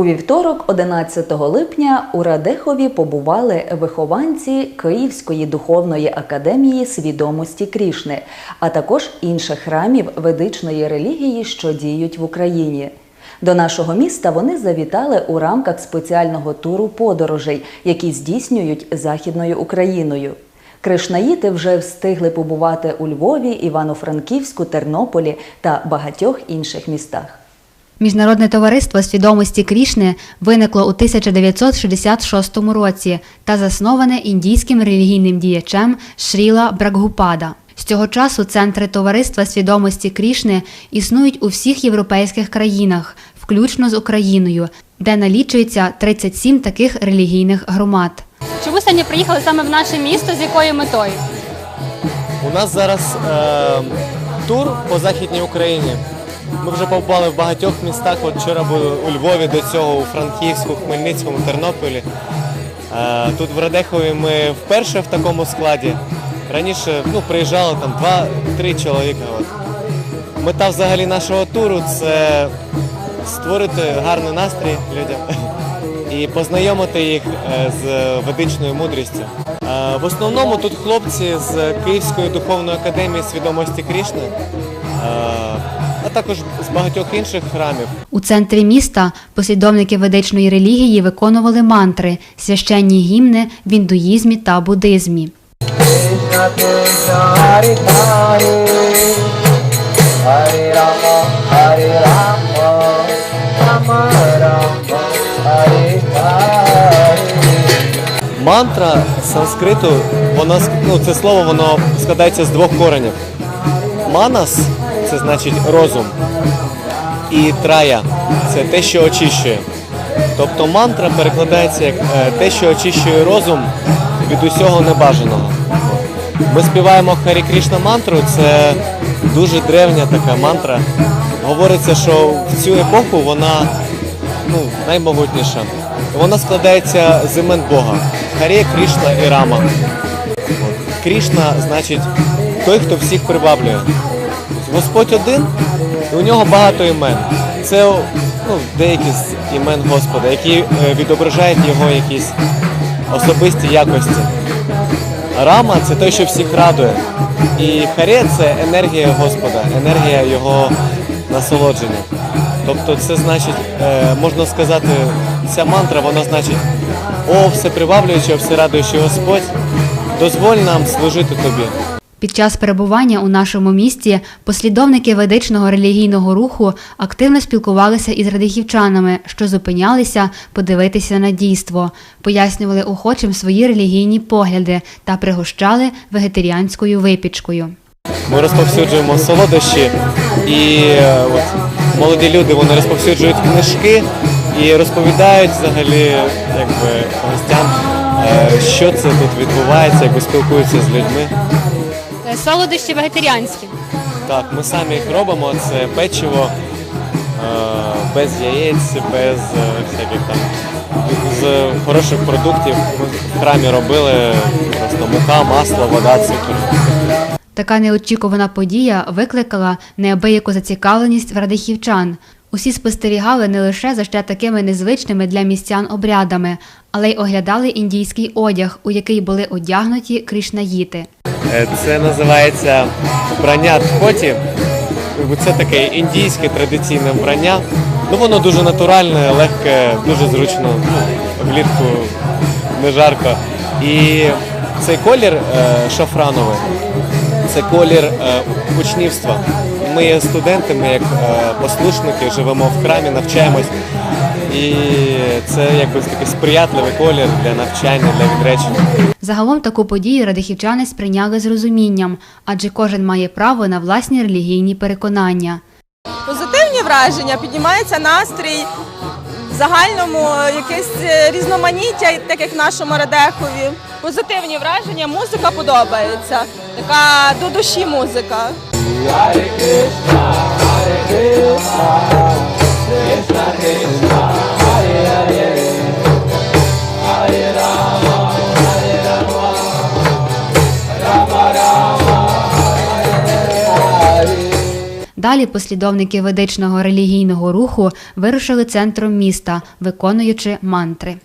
У вівторок, 11 липня, у Радехові побували вихованці Київської духовної академії свідомості Крішни, а також інших храмів ведичної релігії, що діють в Україні. До нашого міста вони завітали у рамках спеціального туру подорожей, які здійснюють Західною Україною. Кришнаїти вже встигли побувати у Львові, Івано-Франківську, Тернополі та багатьох інших містах. Міжнародне товариство свідомості Крішни виникло у 1966 році та засноване індійським релігійним діячем Шріла Бракгупада. З цього часу центри товариства свідомості Крішни існують у всіх європейських країнах, включно з Україною, де налічується 37 таких релігійних громад. Чому сьогодні приїхали саме в наше місто? З якою метою? У нас зараз е, тур по Західній Україні. Ми вже побували в багатьох містах. От вчора були у Львові, до цього у Франківську, Хмельницькому, Тернополі. Е, тут в Радехові ми вперше в такому складі. Раніше ну, приїжджало там два-три чоловіка. Мета взагалі нашого туру це створити гарний настрій людям і познайомити їх е, з ведичною мудрістю. Е, В основному тут хлопці з Київської духовної академії свідомості Крішни, е, а також з багатьох інших храмів. У центрі міста послідовники ведичної релігії виконували мантри, священні гімни в індуїзмі та буддизмі. Hare Hare Hare Rama Hare Rama Мантра з санскриту, воно ск- ну, це слово воно складається з двох коренів. Манас це значить розум. І трая це те, що очищує. Тобто мантра перекладається як е, те, що очищує розум від усього небажаного. Ми співаємо Харі Крішна мантру, це дуже древня така мантра. Говориться, що в цю епоху вона ну, наймогутніша. Вона складається з імен Бога. Харі, Крішна і Рама. Крішна значить той, хто всіх приваблює. Господь один, і у нього багато імен. Це ну, деякі з імен Господа, які е, відображають його якісь особисті якості. Рама це той, що всіх радує. І харе це енергія Господа, енергія його насолодження. Тобто це значить, е, можна сказати, ця мантра, вона значить, о, все приваблююче, все радуючий Господь, дозволь нам служити тобі. Під час перебування у нашому місті послідовники ведичного релігійного руху активно спілкувалися із радихівчанами, що зупинялися подивитися на дійство, пояснювали охочим свої релігійні погляди та пригощали вегетаріанською випічкою. Ми розповсюджуємо солодощі, і е, от, молоді люди вони розповсюджують книжки і розповідають взагалі якби, гостям, е, що це тут відбувається, якби спілкуються з людьми. Е, Солодощі вегетаріанські. Так, ми самі їх робимо. Це печиво е, без яєць, без всяких там з хороших продуктів. Ми в храмі робили просто мука, масло, вода, цукор. Така неочікувана подія викликала неабияку зацікавленість в радихівчан. Усі спостерігали не лише за ще такими незвичними для містян обрядами, але й оглядали індійський одяг, у який були одягнуті кришнаїти. Е, Це називається вбрання тхоті. Це таке індійське традиційне вбрання. Ну воно дуже натуральне, легке, дуже зручно. Ну, влітку не жарко. І цей колір е, шафрановий, це колір е, учнівства. Ми є студентами, як е, послушники, живемо в храмі, навчаємось. І це якби такий сприятливий колір для навчання, для відречення. Загалом таку подію радихівчани сприйняли з розумінням, адже кожен має право на власні релігійні переконання. позитивні враження, піднімається настрій, в загальному якесь е, різноманіття, так як в нашому Радехові. Позитивні враження, музика подобається. Така до душі музика. Далі послідовники ведичного релігійного руху вирушили центром міста, виконуючи мантри.